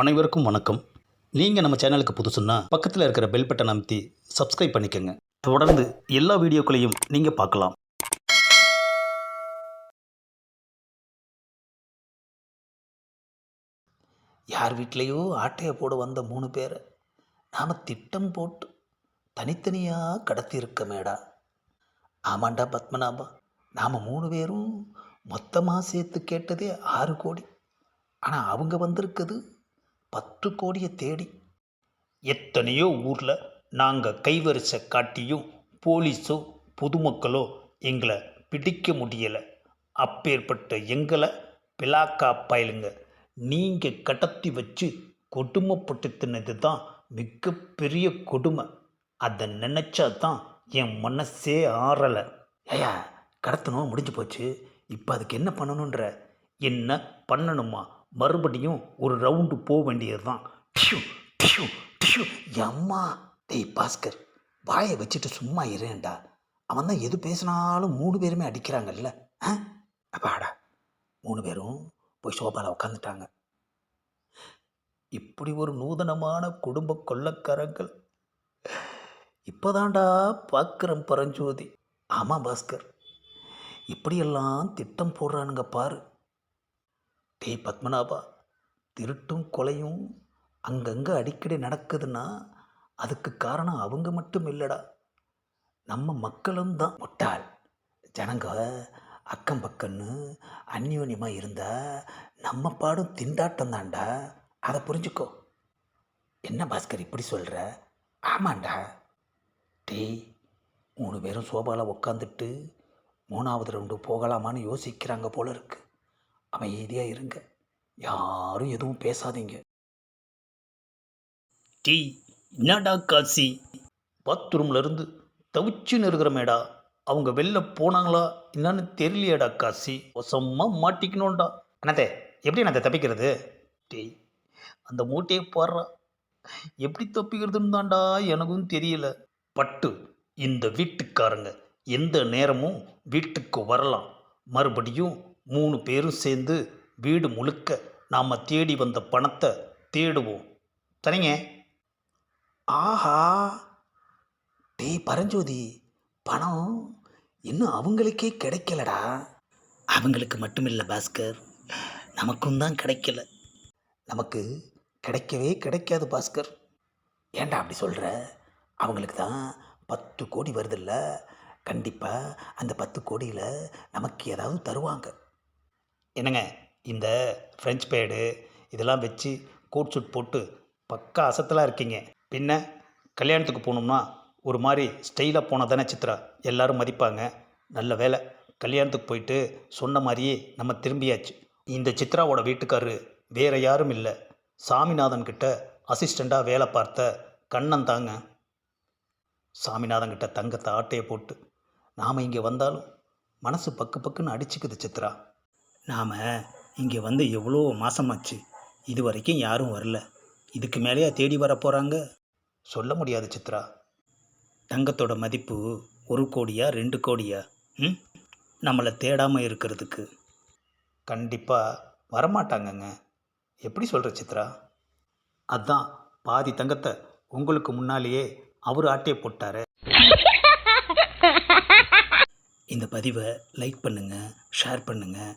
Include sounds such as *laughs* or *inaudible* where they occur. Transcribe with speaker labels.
Speaker 1: அனைவருக்கும் வணக்கம். நீங்கள் நம்ம சேனலுக்கு புதுசுன்னா பக்கத்தில் இருக்கிற பெல் பட்டன் அமைத்தி சப்ஸ்கிரைப் பண்ணிக்கோங்க. தொடர்ந்து எல்லா வீடியோக்களையும் நீங்கள் பார்க்கலாம். யார் வீட்லேயோ ஆட்டையை போட வந்த மூணு பேரை நாம் திட்டம் போட்டு தனித்தனியாக கடத்தியிருக்கமேடா. ஆமாண்டா பத்மநாபா. நாம் மூணு பேரும் மொத்தமாக சேர்த்து கேட்டதே ஆறு கோடி. ஆனால் அவங்க வந்திருக்குது பத்து கோடியை தேடி. எத்தனையோ ஊரில் நாங்கள் கைவரிசை காட்டியும் போலீஸோ பொதுமக்களோ எங்களை பிடிக்க முடியலை. அப்பேற்பட்ட எங்களை பிளாக்கா பயலுங்க நீங்கள் கடத்தி வச்சு கொடுமைப்பட்டுத்தினது தான் மிகப்பெரிய கொடுமை. அதை நினச்சா தான் என் மனசே ஆறலை. ஏயா கடத்தணும் முடிஞ்சு போச்சு. இப்போ அதுக்கு என்ன பண்ணணுன்ற என்ன பண்ணணுமா? மறுபடியும் ஒரு ரவுண்டு போக வேண்டியது தான் டியூ டியூ டியூ. அம்மா டேய் பாஸ்கர் வாயை வச்சுட்டு சும்மா இருண்டா அவன் தான் எது பேசினாலும் மூணு பேருமே அடிக்கிறாங்கல்ல. ஆ? அப்பாடா மூணு பேரும் போய் சோபாவில் உட்காந்துட்டாங்க இப்படி ஒரு நூதனமான குடும்ப கொள்ளக்காரங்கள் இப்போதான்டா பார்க்குறேன் பரஞ்சோதி. ஆமாம் பாஸ்கர். இப்படியெல்லாம் திட்டம் போடுறானுங்க பாரு. டேய் பத்மநாபா திருட்டும் கொலையும் அங்கங்கே அடிக்கடி நடக்குதுன்னா அதுக்கு காரணம் அவங்க மட்டும் இல்லைடா. நம்ம மக்களும் தான். முட்டாள். ஜனங்க அக்கம் பக்கம்னு அந்யோன்யமாக இருந்தால் நம்ம பாடும் திண்டாட்டம் தான்டா. அதை புரிஞ்சுக்கோ. என்ன பாஸ்கர் இப்படி சொல்கிற ஆமாண்டா. டேய் மூணு பேரும் சோபாவில் உக்காந்துட்டு மூணாவது ரவுண்டு போகலாமான்னு யோசிக்கிறாங்க போல இருக்குது அமைதியாக இருங்க. யாரும் எதுவும் பேசாதீங்க. டீ என்னடா காசி? பாத்ரூம்லேருந்து இருந்து தவிச்சுன்னு இருக்கிறமேடா அவங்க வெளில போனாங்களா? என்னன்னு தெரியலையாடா காசி. வசமாக மாட்டிக்கணும்டா. என்னதே எப்படி நான் தப்பிக்கிறது? டேய் அந்த மூட்டையை போடுறா. எப்படி தப்பிக்கிறதுன்னு தான்டா எனக்கும் தெரியல. பட்டு இந்த வீட்டுக்காரங்க எந்த நேரமும் வீட்டுக்கு வரலாம். மறுபடியும் மூணு பேரும் சேர்ந்து வீடு முழுக்க நாம் தேடி வந்த பணத்தை தேடுவோம். சரிங்க? ஆஹா! டேய் பரஞ்சோதி பணம் இன்னும் அவங்களுக்கே கிடைக்கலடா. அவங்களுக்கு மட்டும் இல்லை பாஸ்கர். நமக்கும் தான் கிடைக்கல. நமக்கு கிடைக்கவே கிடைக்காது பாஸ்கர். ஏன்டா அப்படி சொல்கிற அவங்களுக்கு தான் பத்து கோடி வருதில்ல. கண்டிப்பாக அந்த பத்து கோடியில் நமக்கு ஏதாவது தருவாங்க. என்னங்க இந்த ஃப்ரெஞ்ச் பேடு இதெல்லாம் வச்சு கோட் சூட் போட்டு பக்கா அசத்தலாக இருக்கீங்க. பின்ன கல்யாணத்துக்கு போகணும்னா ஒரு மாதிரி ஸ்டைலாக போனால் தானே சித்ரா? எல்லோரும் மதிப்பாங்க. நல்ல வேலை கல்யாணத்துக்கு போயிட்டு சொன்ன மாதிரியே நம்ம திரும்பியாச்சு. இந்த சித்ராவோட வீட்டுக்காரரு வேறு யாரும் இல்லை. சாமிநாதன் கிட்ட அசிஸ்டண்ட்டாக வேலை பார்த்த கண்ணன் தாங்க. சாமிநாதன் கிட்ட தங்கத்தை ஆட்டையை போட்டு நாம் இங்கே வந்தாலும் மனசு பக்கு பக்குன்னு அடிச்சுக்குது சித்ரா. நாம் இங்கே வந்து எவ்வளோ மாசமாச்சு? இது வரைக்கும் யாரும் வரல. இதுக்கு மேலேயா தேடி வர போகிறாங்க சொல்ல முடியாது சித்ரா. தங்கத்தோட மதிப்பு ஒரு கோடியா ரெண்டு கோடியா? ம்? நம்மளை தேடாமல் இருக்கிறதுக்கு. கண்டிப்பாக வரமாட்டாங்கங்க. எப்படி சொல்கிற சித்ரா? அதான் பாதி தங்கத்தை உங்களுக்கு முன்னாலேயே அவர் ஆட்டையை போட்டாரு. *laughs* இந்த பதிவை லைக் பண்ணுங்கள் ஷேர் பண்ணுங்கள்